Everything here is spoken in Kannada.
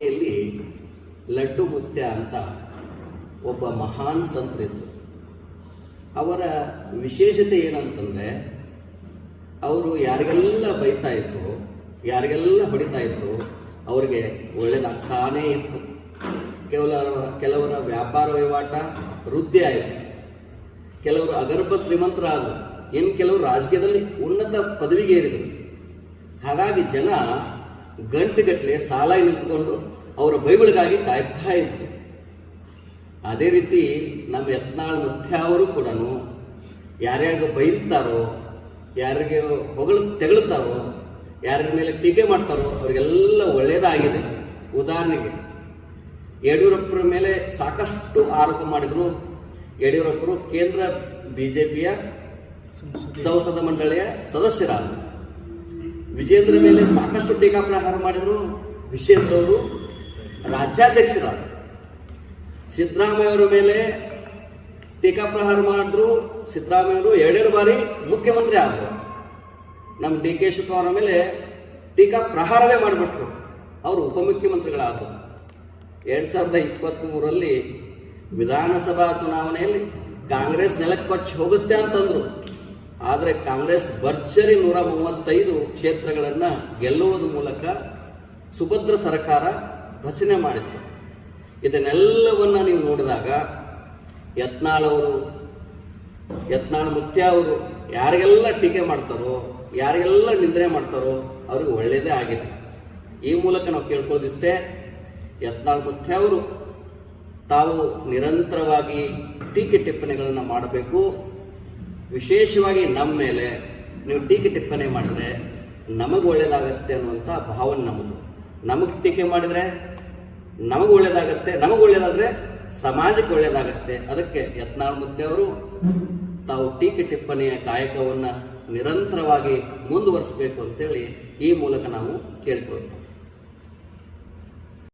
ಇಲ್ಲಿ ಲಡ್ಡು ಮುತ್ಯ ಅಂತ ಒಬ್ಬ ಮಹಾನ್ ಸಂತರಿದ್ರು ಅವರ ವಿಶೇಷತೆ ಏನಂತಂದ್ರೆ, ಅವರು ಯಾರಿಗೆಲ್ಲ ಬೈತಾ ಇದ್ರು, ಯಾರಿಗೆಲ್ಲ ಹೊಡಿತಾ ಇದ್ರು, ಅವರಿಗೆ ಒಳ್ಳೇದಾಗ್ತಾನೇ ಇತ್ತು. ಕೆಲವರ ಕೆಲವರ ವ್ಯಾಪಾರ ವಹಿವಾಟ ವೃದ್ಧಿ ಆಯಿತು. ಕೆಲವರು ಅಗರ್ಭ ಶ್ರೀಮಂತರಾದರು. ಇನ್ನು ಕೆಲವರು ರಾಜಕೀಯದಲ್ಲಿ ಉನ್ನತ ಪದವಿಗೆ ಏರಿದರು ಹಾಗಾಗಿ ಜನ ಗಂಟೆಗಟ್ಟಲೆ ಸಾಲಾಗಿ ನಿಂತ್ಕೊಂಡು ಅವರ ಬೈಗಳಿಗಾಗಿ ಕಾಯ್ತಾ ಇದ್ರು ಅದೇ ರೀತಿ ನಮ್ಮ ಯತ್ನಾಳ್ ಮುತ್ಯ ಅವರು ಕೂಡ ಯಾರ್ಯಾರಿಗೆ ಬೈತಾರೋ ಯಾರಿಗೆ ಹೊಗಳು ತೆಗಳುತ್ತಾರೋ ಯಾರ ಮೇಲೆ ಟೀಕೆ ಮಾಡ್ತಾರೋ ಅವರಿಗೆಲ್ಲ ಒಳ್ಳೆಯದಾಗಿದೆ ಉದಾಹರಣೆಗೆ ಯಡಿಯೂರಪ್ಪರ ಮೇಲೆ ಸಾಕಷ್ಟು ಆರೋಪ ಮಾಡಿದ್ರು. ಯಡಿಯೂರಪ್ಪರು ಕೇಂದ್ರ ಬಿಜೆಪಿಯ ಸಂಸದ ಮಂಡಳಿಯ ಸದಸ್ಯರಾದರು. ವಿಜೇಂದ್ರ ಮೇಲೆ ಸಾಕಷ್ಟು ಟೀಕಾ ಪ್ರಹಾರ ಮಾಡಿದ್ರು ವಿಜೇಂದ್ರ ಅವರು ರಾಜ್ಯಾಧ್ಯಕ್ಷರಾದರು. ಸಿದ್ದರಾಮಯ್ಯವರ ಮೇಲೆ ಟೀಕಾ ಪ್ರಹಾರ ಮಾಡಿದ್ರು. ಸಿದ್ದರಾಮಯ್ಯವರು ಎರಡೆರಡು ಬಾರಿ ಮುಖ್ಯಮಂತ್ರಿ ಆದರು. ನಮ್ಮ ಡಿ ಕೆ ಶಿವಕುಮಾರ್ ಮೇಲೆ ಟೀಕಾ ಪ್ರಹಾರವೇ ಮಾಡಿಬಿಟ್ರು. ಅವರು ಉಪಮುಖ್ಯಮಂತ್ರಿಗಳಾದರು. ಎರಡು ಸಾವಿರದ ಇಪ್ಪತ್ತ್ಮೂರರಲ್ಲಿ ವಿಧಾನಸಭಾ ಚುನಾವಣೆಯಲ್ಲಿ ಕಾಂಗ್ರೆಸ್ ನೆಲಕ್ಕೆ ಕೊಚ್ಚಿ ಹೋಗುತ್ತೆ ಅಂತಂದ್ರು. ಆದರೆ ಕಾಂಗ್ರೆಸ್ ಭರ್ಜರಿ ನೂರ ಮೂವತ್ತೈದು ಕ್ಷೇತ್ರಗಳನ್ನು ಗೆಲ್ಲುವುದ ಮೂಲಕ ಸುಭದ್ರ ಸರ್ಕಾರ ರಚನೆ ಮಾಡಿತ್ತು. ಇದನ್ನೆಲ್ಲವನ್ನು ನೀವು ನೋಡಿದಾಗ ಯತ್ನಾಳ್ ಅವರು, ಯತ್ನಾಳ್ ಮುತ್ಯ ಅವರು ಯಾರಿಗೆಲ್ಲ ಟೀಕೆ ಮಾಡ್ತಾರೋ, ಯಾರಿಗೆಲ್ಲ ನಿಂದನೆ ಮಾಡ್ತಾರೋ ಅವ್ರಿಗೆ ಒಳ್ಳೆಯದೇ ಆಗಿದೆ. ಈ ಮೂಲಕ ನಾವು ಕೇಳ್ಕೊಳ್ಳೋದಿಷ್ಟೇ, ಯತ್ನಾಳ್ ಮುತ್ಯ ಅವರು ತಾವು ನಿರಂತರವಾಗಿ ಟೀಕೆ ಟಿಪ್ಪಣಿಗಳನ್ನು ಮಾಡಬೇಕು. ವಿಶೇಷವಾಗಿ ನಮ್ಮ ಮೇಲೆ ನೀವು ಟೀಕೆ ಟಿಪ್ಪಣಿ ಮಾಡಿದ್ರೆ ನಮಗೆ ಒಳ್ಳೇದಾಗತ್ತೆ ಅನ್ನುವಂಥ ಭಾವನೆ ನಮ್ಮದು ನಮಗೆ ಟೀಕೆ ಮಾಡಿದರೆ ನಮಗೆ ಒಳ್ಳೇದಾಗತ್ತೆ, ನಮಗೆ ಒಳ್ಳೇದಾದ್ರೆ ಸಮಾಜಕ್ಕೆ ಒಳ್ಳೇದಾಗತ್ತೆ. ಅದಕ್ಕೆ ಯತ್ನಾಳ್ ಮುದ್ದೆಯವರು ತಾವು ಟೀಕೆ ಟಿಪ್ಪಣಿಯ ಕಾಯಕವನ್ನು ನಿರಂತರವಾಗಿ ಮುಂದುವರಿಸಬೇಕು ಅಂತೇಳಿ ಈ ಮೂಲಕ ನಾವು ಕೇಳ್ಕೊಳ್ತೇವೆ.